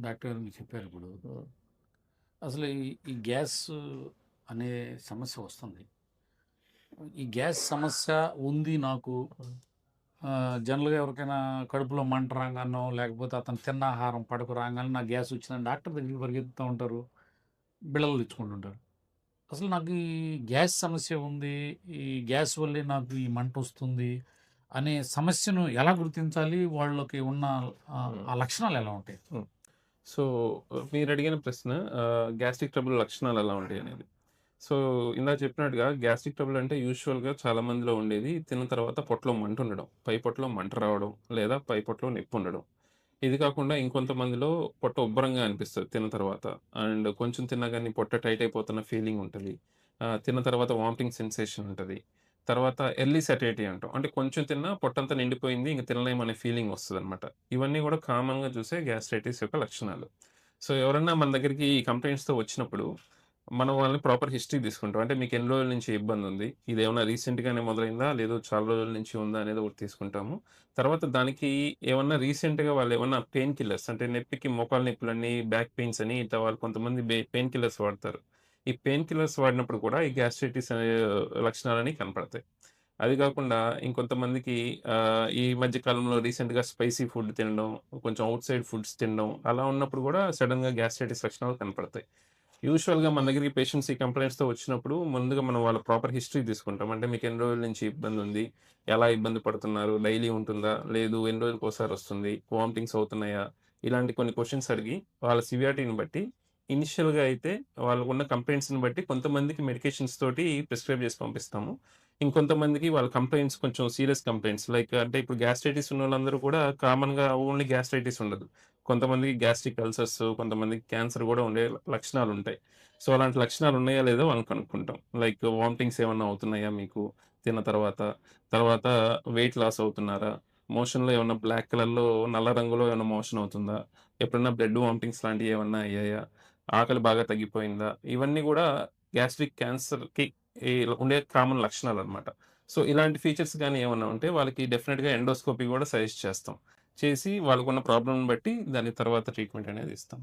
Doctor గారు మీరు చెప్పారు ఇప్పుడు. అసలు ఈ గ్యాస్ అనే సమస్య వస్తుంది. ఈ గ్యాస్ సమస్య ఉంది నాకు జనరల్‌గా ఎవరికైనా కడుపులో మంట రాంగానో, లేకపోతే అతను తిన్న ఆహారం పడక రాంగానే నాకు గ్యాస్ వచ్చిందని డాక్టర్ దగ్గరికి పరిగెత్తుతా ఉంటారు. బిళ్ళలు తెచ్చుకుంటుంటారు. అసలు నాకు ఈ గ్యాస్ సమస్య ఉంది. ఈ గ్యాస్ వల్లే నాకు ఈ మంటొస్తుంది అనే సమస్యను ఎలా గుర్తించాలి? వాళ్ళకి ఉన్న. ఆ లక్షణాలు ఎలా ఉంటాయి? సో మీరు అడిగిన ప్రశ్న గ్యాస్ట్రిక్ ట్రబుల్ లక్షణాలు ఎలా ఉంటాయనేది. సో, ఇందా చెప్పినట్టుగా గ్యాస్ట్రిక్ ట్రబుల్ అంటే యూజువల్‌గా చాలా మందిలో ఉండేది తిన్న తర్వాత పొట్టలో మంట ఉండడం పై పొట్టలో మంట రావడం, లేదా పై పొట్టలో నొప్పుండడం. ఇది కాకుండా ఇంకొంతమందిలో పొట్ట ఉబ్బరంగా అనిపిస్తుంది తిన్న తర్వాత. అండ్ కొంచెం తిన్నా కానీ పొట్ట టైట్ అయిపోతున్న ఫీలింగ్ ఉంటుంది తిన్న తర్వాత వామిటింగ్ సెన్సేషన్ ఉంటుంది తర్వాత ఎర్లీ సటియేటీ అంటాం. అంటే కొంచెం తిన్నా పొట్టంతా నిండిపోయింది. ఇంక తినలేమనే ఫీలింగ్ వస్తుంది అనమాట ఇవన్నీ కూడా కామన్‌గా చూసే గ్యాస్ట్రైటిస్ యొక్క లక్షణాలు. సో, ఎవరన్నా మన దగ్గరికి ఈ కంప్లైంట్స్తో వచ్చినప్పుడు మనం వాళ్ళని ప్రాపర్ హిస్టరీ తీసుకుంటాం. అంటే మీకు ఎన్ని రోజుల నుంచి ఇబ్బంది ఉంది ఇది ఏమైనా రీసెంట్‌గానే మొదలైందా? లేదో చాలా రోజుల నుంచి ఉందా? అనేది ఒకటి తీసుకుంటాము. తర్వాత దానికి ఏమన్నా రీసెంట్‌గా వాళ్ళేమన్నా పెయిన్ కిల్లర్స్ అంటే నొప్పికి మోకాలు నొప్పులని, బ్యాక్ పెయిన్స్ అని ఇట్లా వాళ్ళు కొంతమంది పెయిన్ కిల్లర్స్ వాడతారు. ఈ పెయిన్ కిల్లర్స్ వాడినప్పుడు కూడా ఈ గ్యాస్ట్రైటిస్ అనే లక్షణాలన్నీ కనపడతాయి. అది కాకుండా ఇంకొంతమందికి ఈ మధ్య కాలంలో రీసెంట్‌గా స్పైసీ ఫుడ్ తినడం, కొంచెం అవుట్ సైడ్ ఫుడ్స్ తినడం అలా ఉన్నప్పుడు కూడా సడన్గా గ్యాస్ట్రైటిస్ లక్షణాలు కనపడతాయి. యూజువల్‌గా మన దగ్గరికి పేషెంట్స్ ఈ కంప్లైంట్స్తో వచ్చినప్పుడు ముందుగా మనం వాళ్ళ ప్రాపర్ హిస్టరీ తీసుకుంటాం. అంటే మీకు ఎన్ని రోజుల నుంచి ఇబ్బంది ఉంది ఎలా ఇబ్బంది పడుతున్నారు? డైలీ ఉంటుందా? లేదు ఎన్ని రోజులకోసారి వస్తుంది? వామిటింగ్స్ అవుతున్నాయా? ఇలాంటి కొన్ని క్వశ్చన్స్ అడిగి వాళ్ళ సివియారిటీని బట్టి ఇనిషియల్‌గా అయితే వాళ్ళకు ఉన్న కంప్లైంట్స్ని బట్టి కొంతమందికి మెడికేషన్స్ తోటి ప్రిస్క్రైబ్ చేసి పంపిస్తాము. ఇంకొంతమందికి వాళ్ళ కంప్లైంట్స్ కొంచెం సీరియస్ కంప్లైంట్స్ లైక్ అంటే ఇప్పుడు గ్యాస్ట్రైటిస్ ఉన్నోళ్ళందరూ కూడా కామన్‌గా ఓన్లీ గ్యాస్ట్రైటిస్ ఉండదు. కొంతమందికి గ్యాస్ట్రిక్ అల్సర్స్, కొంతమందికి క్యాన్సర్ కూడా ఉండే లక్షణాలు ఉంటాయి సో, అలాంటి లక్షణాలు ఉన్నాయా? లేదో వాళ్ళని కనుక్కుంటాం. లైక్ వామిటింగ్స్ ఏమన్నా అవుతున్నాయా మీకు తిన్న తర్వాత? తర్వాత వెయిట్ లాస్ అవుతున్నారా? మోషన్‌లో ఏమన్నా బ్లాక్ కలర్‌లో నల్ల రంగులో ఏమైనా మోషన్ అవుతుందా? ఎప్పుడన్నా బ్లడ్ వామిటింగ్స్ లాంటివి ఏమన్నా అయ్యాయా? ఆకలి బాగా తగ్గిపోయిందా? ఇవన్నీ కూడా గ్యాస్ట్రిక్ క్యాన్సర్‌కి ఉండే కామన్ లక్షణాలు అనమాట సో, ఇలాంటి ఫీచర్స్ కానీ ఏమన్నా ఉంటే వాళ్ళకి డెఫినెట్గా ఎండోస్కోపీ కూడా సజెస్ట్ చేస్తాం. చేసి వాళ్ళకున్న ప్రాబ్లమ్‌ని బట్టి దాని తర్వాత ట్రీట్మెంట్ అనేది ఇస్తాం.